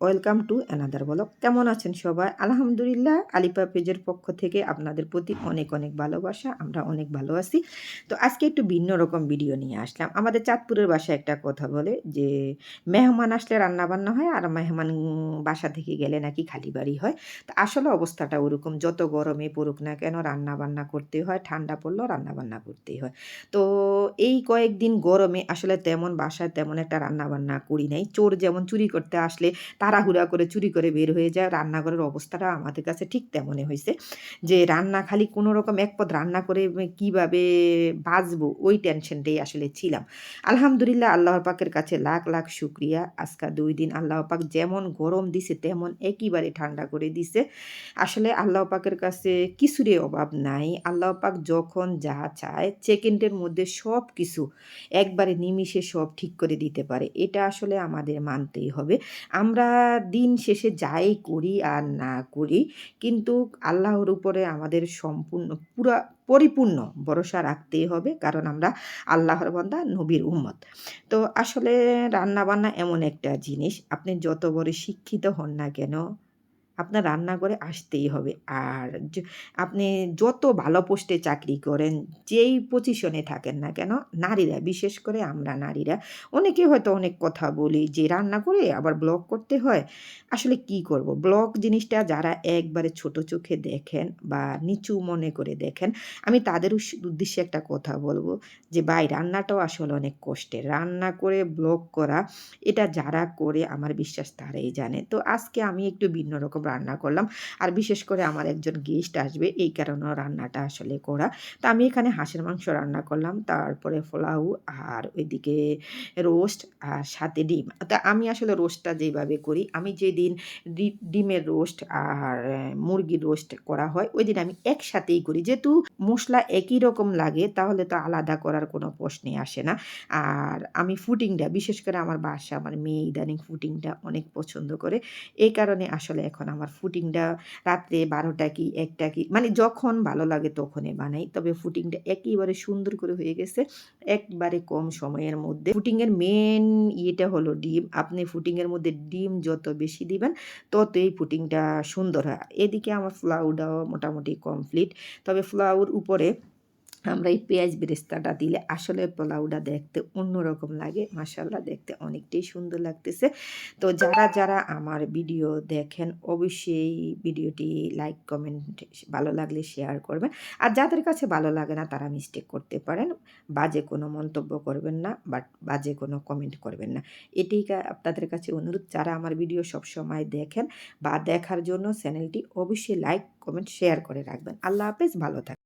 Welcome to another blog. কেমন আছেন সবাই? আলহামদুলিল্লাহ, আলিপা পেজের পক্ষ থেকে আপনাদের প্রতি অনেক অনেক ভালোবাসা। আমরা অনেক ভালো আছি। তো আজকে একটু ভিন্ন রকম ভিডিও নিয়ে আসলাম। আমাদের চাঁদপুরের বাসায় একটা কথা বলে যে, মেহমান আসলে রান্নাবান্না হয় আর মেহমান বাসা থেকে গেলে নাকি খালি বাড়ি হয়। তো আসলে অবস্থাটা ওরকম, যত গরমে পড়ুক না কেন রান্নাবান্না করতে হয়, ঠান্ডা পড়লেও রান্নাবান্না করতেই হয়। তো এই কয়েকদিন গরমে আসলে তেমন বাসায় তেমন একটা রান্নাবান্না করি নাই। চোর যেমন চুরি করতে আসলে তাড়াহুড়া করে, চুরি করে বের হয়ে যায়। রান্নাঘরের অবস্থাটা আমাদের কাছে ঠিক তেমনই হয়েছে যে, রান্না খালি কোনো রকম এক পদ রান্না করে কীভাবে বাঁচবো, ওই টেনশনটাই আসলে ছিলাম। আলহামদুলিল্লাহ আল্লাহ পাকের কাছে লাখ লাখ শুক্রিয়া। আজকা দুই দিন আল্লাহ পাক যেমন গরম দিছে, তেমন একেবারে ঠান্ডা করে দিছে। আসলে আল্লাহ পাকের কাছে কিছুরই অভাব নাই। আল্লাহ পাক যখন যা চায় সেকেন্ডের মধ্যে সব কিছু একবারে নিমিষে সব ঠিক করে দিতে পারে। এটা আসলে আমাদের মানতেই হবে। আমরা দিন শেষে যাই করি আর না করি, কিন্তু আল্লাহর উপরে আমাদের সম্পূর্ণ, পুরা পরিপূর্ণ ভরসা রাখতেই হবে, কারণ আমরা আল্লাহর বন্দা, নবীর উম্মত। তো আসলে রান্নাবান্না এমন একটা জিনিস, আপনি যত বড় শিক্ষিত হন না কেন আপনার রান্নাঘরে আসতেই হবে। আর আপনি যত ভালো পোস্টে চাকরি করেন, যেই পজিশনে থাকেন না কেন, নারীরা, বিশেষ করে আমরা নারীরা, অনেকে হয়তো অনেক কথা বলি যে, রান্না করে আবার ব্লগ করতে হয়? আসলে কি করব? ব্লগ জিনিসটা যারা একবারে ছোট চোখে দেখেন বা নিচু মনে করে দেখেন, আমি তাদের উদ্দেশ্যে একটা কথা বলব যে, ভাই, রান্নাটাও আসলে অনেক কষ্টের। রান্না করে ব্লগ করা, এটা যারা করে, আমার বিশ্বাস তারাই জানে। তো আজকে আমি একটু ভিন্ন রকম রান্না করলাম। আর বিশেষ করে আমার একজন গেস্ট আসবে, এই কারণেও রান্নাটা আসলে করা। তো আমি এখানে হাঁসের মাংস রান্না করলাম, তারপরে পোলাও আর ওইদিকে রোস্ট আর সাথে ডিম। তা আমি আসলে রোস্টটা যেভাবে করি, আমি যেদিন ডিমের রোস্ট আর মুরগির রোস্ট করা হয় ওই দিন আমি একসাথেই করি। যেহেতু মশলা একই রকম লাগে, তাহলে তো আলাদা করার কোনো প্রশ্নই আসে না। আর আমি ফুটিংটা বিশেষ করে আমার বাসা, আমার মেয়ে ইদানিং ফুটিংটা অনেক পছন্দ করে, এই কারণে আসলে এখন আমার ফুটিংটা রাত্রে বারোটা কি একটা কি মানে যখন ভালো লাগে তখনই বানাই। তবে ফুটিংটা একেবারে সুন্দর করে হয়ে গেছে, একবারে কম সময়ের মধ্যে। ফুটিংয়ের মেন ইয়েটা হলো ডিম। আপনি ফুটিংয়ের মধ্যে ডিম যত বেশি দিবেন তত এই ফুটিংটা সুন্দর হয়। এদিকে আমার ফ্লাউটাও মোটামুটি কমপ্লিট তবে ফ্লাউর উপরে আমরা এই পেঁয়াজ বেরেস্তাটা দিলে আসলে পোলাওটা দেখতে অন্যরকম লাগে। মাসাল্লাহ দেখতে অনেকটাই সুন্দর লাগতেছে। তো যারা যারা আমার ভিডিও দেখেন, অবশ্যই ভিডিওটি লাইক, কমেন্ট, ভালো লাগলে শেয়ার করবেন। আর যাদের কাছে ভালো লাগে না, তারা মিস্টেক করতে পারেন। বাজে কোনো মন্তব্য করবেন না, বাট বাজে কোনো কমেন্ট করবেন না। এটাই আপনাদের কাছে অনুরোধ। যারা আমার ভিডিও সবসময় দেখেন বা দেখার জন্য চ্যানেলটি, অবশ্যই লাইক, কমেন্ট, শেয়ার করে রাখবেন। আল্লাহ হাফেজ, ভালো থাকবেন